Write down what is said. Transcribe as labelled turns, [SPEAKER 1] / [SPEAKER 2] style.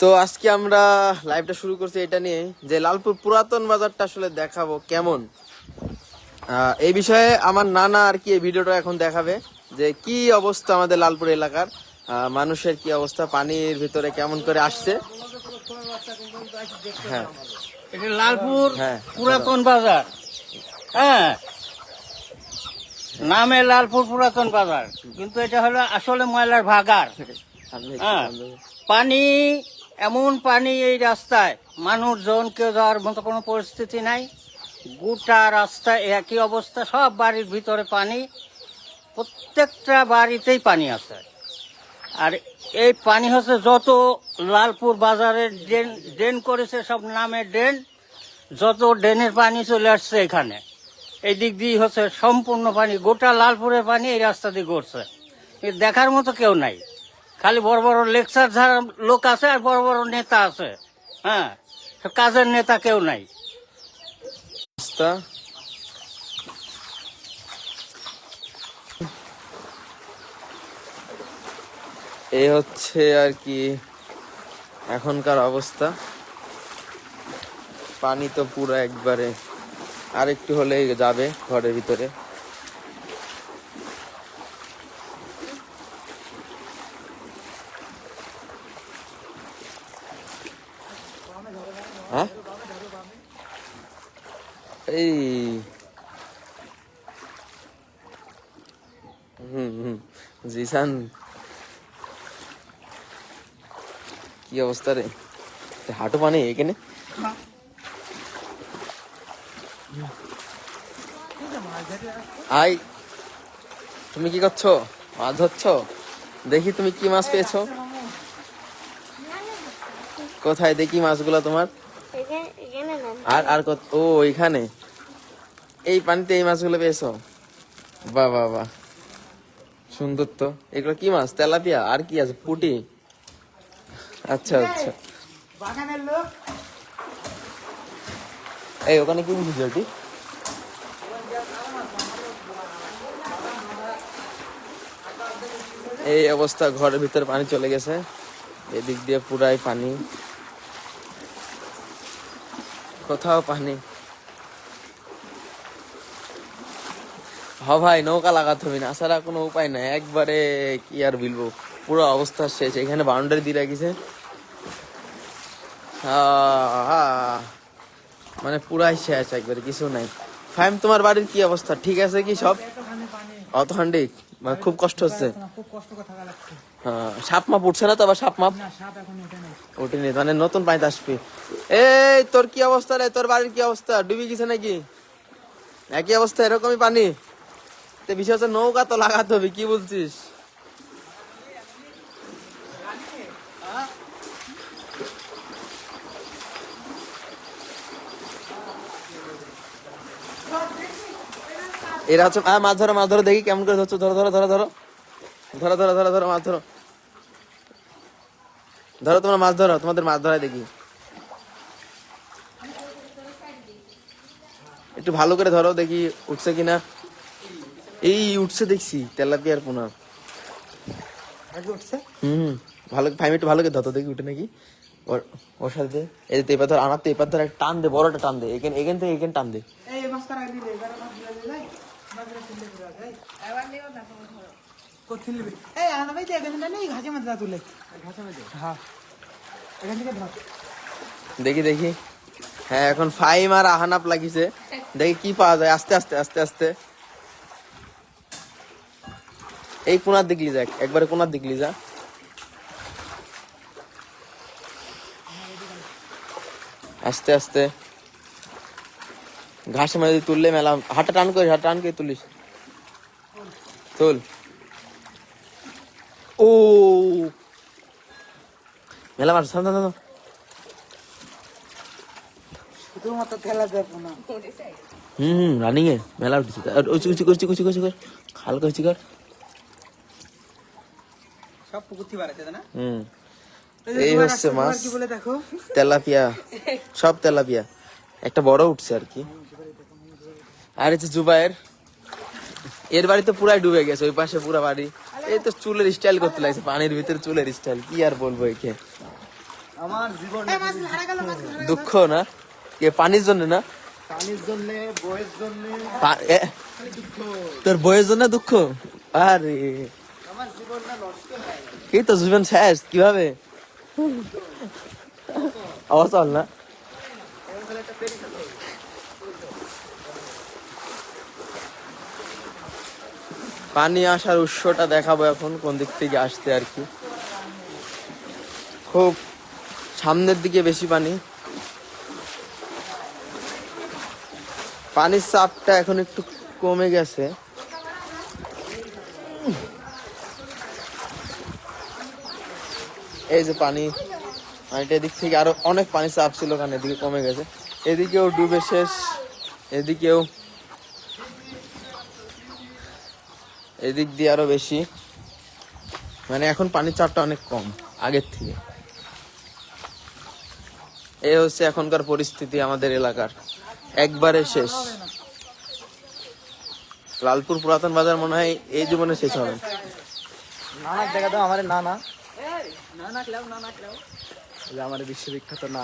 [SPEAKER 1] তো আজকে আমরা লাইভটা শুরু করছি এটা নিয়ে যে লালপুর পুরাতন বাজারটা আসলে দেখাবো কেমন। এই বিষয়ে আমার নানা আর কি এই ভিডিওটা এখন দেখাবে যে কি অবস্থা আমাদের লালপুর এলাকার মানুষের কি অবস্থা পানির ভিতরে কেমন করে আসছে। হ্যাঁ।
[SPEAKER 2] লালপুর
[SPEAKER 1] হ্যাঁ।
[SPEAKER 2] পুরাতন বাজার। হ্যাঁ। নামে লালপুর পুরাতন বাজার। কিন্তু এটা হলো আসলে ময়লার ভাগার হ্যাঁ। পানি এমন পানি এই রাস্তায়, মানুষজন কেউ যাওয়ার মতো কোনো পরিস্থিতি নাই। গোটা রাস্তায় একই অবস্থা, সব বাড়ির ভিতরে পানি, প্রত্যেকটা বাড়িতেই পানি আছে। আর এই পানি হচ্ছে যত লালপুর বাজারের ড্রেন ড্রেন করেছে সব নামে ড্রেন, যত ড্রেনের পানি চলে আসছে এখানে। এই দিক দিয়ে হচ্ছে সম্পূর্ণ পানি, গোটা লালপুরের পানি এই রাস্তা দিয়ে ঘুরছে দেখার মতো কেউ নাই। খালি বড় বড় লেকচার যারা লোক আছে আর বড় বড় নেতা আছে। হ্যাঁ? কাজের নেতা কেউ নাই।
[SPEAKER 1] এই হচ্ছে আর কি এখনকার অবস্থা। পানি তো পুরো একবারে আর একটু হলেই যাবে ঘরের ভিতরে। এই। কি অবস্থা রে? হাঁটু পানি এখানে? আই, তুমি কি করছ? মাছ ধরছ? দেখি তুমি কি মাছ পেয়েছ। কোথায় দেখি মাছগুলো তোমার? আর আর কত? ও এখানে এই পানিতে এই মাছগুলো পেয়েছ? বাহ বাহ বাহ। সুন্দর তো। এগুলো কি মাছ? তেলাপিয়া? আর কি আছে? পুটি? আচ্ছা আচ্ছা। এই ওখানে কি বুঝিস ওটি এই অবস্থা ঘরের ভিতরে পানি চলে গেছে। এদিক দিয়ে পুরাই পানি। কোথাও পানি হ ভাই নৌকা লাগাতে হবে না ছাড়া কোনো উপায় নাই। একবারে কি আর বলব পুরো অবস্থা শেষ। এখানে বাউন্ডারি দিয়ে রাখিছে। মানে পুরাই শেষ একবারে কিছু নাই। ফাইম তোমার বাড়ির কি অবস্থা? ঠিক আছে কি সব? অত হান্ডি? মানে খুব কষ্ট হচ্ছে। হ্যাঁ সাপ মাপ উঠছে না তো আবার সাপ মাপ? ওঠেনি মানে নতুন পানিতে আসবি। এই, তোর কি অবস্থা রে? তোর বাড়ির কি অবস্থা? ডুবি গেছে নাকি? একই অবস্থা, এরকমই পানি। হচ্ছে নৌকা তো লাগাতে হবে, কি বলছিস? এরা হচ্ছে মাছ ধরো মাছ ধরো, দেখি কেমন করে ধরছো। ধরো ধরো ধরো ধরো। ধরো ধরো ধরো ধরো, মাছ ধরো। ধরো, তোমরা মাছ ধরো, তোমাদের মাছ ধরাই দেখি। একটু ভালো করে ধরো দেখি উঠছে কিনা। এই উঠছে দেখছি তেলাপিয়ার পোনা।
[SPEAKER 3] উঠছে?
[SPEAKER 1] ভালো ফাইভ একটু ভালো করে ধরো দেখি উঠে নাকি। ওর সাথে এই ধর আনার ধর টান দে টান দে। এখান এখান থেকে এখান টান দে। দেখি দেখি। হ্যাঁ এখন ফাইম আর আহানাপ লাগিছে। দেখি কি পাওয়া যায়। আস্তে আস্তে আস্তে আস্তে। এই কোনার দিকলি যাক একবারে কোনার দিকলি যা। আস্তে আস্তে। ঘাসে মাঝে তুললে মেলা হাঁটা টান করিস হাঁটা টান করে তুলিস। তুল। ও! মেলা মার থাম, থাম।
[SPEAKER 3] শুধুমাত্র খেলা দেখো না।
[SPEAKER 1] হুম হুম রানিং এ মেলা উঠেছে। আর উঁচু উঁচু করছি উঁচু করছি কর হালকা উঁচু কর
[SPEAKER 3] সব পুকুর থেকে না?
[SPEAKER 1] হুম।
[SPEAKER 3] এই যে
[SPEAKER 1] এই
[SPEAKER 3] তোমার
[SPEAKER 1] হচ্ছে মাছ।
[SPEAKER 3] কি বলে দেখো?
[SPEAKER 1] তেলাপিয়া। সব তেলাপিয়া। একটা বড় উঠছে আর কি। আর হচ্ছে জুবাইয়ের এর বাড়ি তো পুরাই ডুবে গেছে ওই পাশে পুরা বাড়ি। এই তো চুলের স্টাইল করতে লাগছে পানির ভিতরে চুলের স্টাইল কি আর বলব একে?
[SPEAKER 4] আমার জীবন
[SPEAKER 1] দুঃখ না? কে পানির জন্য না?
[SPEAKER 4] পানির জন্য বইয়ের জন্য।
[SPEAKER 1] তোর বইয়ের জন্য দুঃখ? আরে।
[SPEAKER 4] আমার জীবনটা নষ্ট
[SPEAKER 1] কি তো জীবন শেষ? কীভাবে? আবার চল না। পানি আসার উৎসটা দেখাবো এখন কোন দিক থেকে আসতে আর কি। খুব সামনের দিকে বেশি পানি। পানির চাপটা এখন একটু কমে গেছে। এই যে পানি, পানিটা এদিক থেকে আরও অনেক পানি চাপ ছিল কারণ এদিকে কমে গেছে। এদিকেও ডুবে শেষ, এদিকেও এদিক দিয়ে আরও বেশি। মানে এখন পানির চাপটা অনেক কম, আগের থেকে। এই হচ্ছে এখনকার পরিস্থিতি আমাদের এলাকার। একবারে শেষ। লালপুর পুরাতন বাজার মনে হয় এই জীবনে শেষ হবে
[SPEAKER 4] নানা দেখা দাও আমার নানা। নানা খেলাও নানা খেলাও। আমার বিশ্ববিখ্যাত না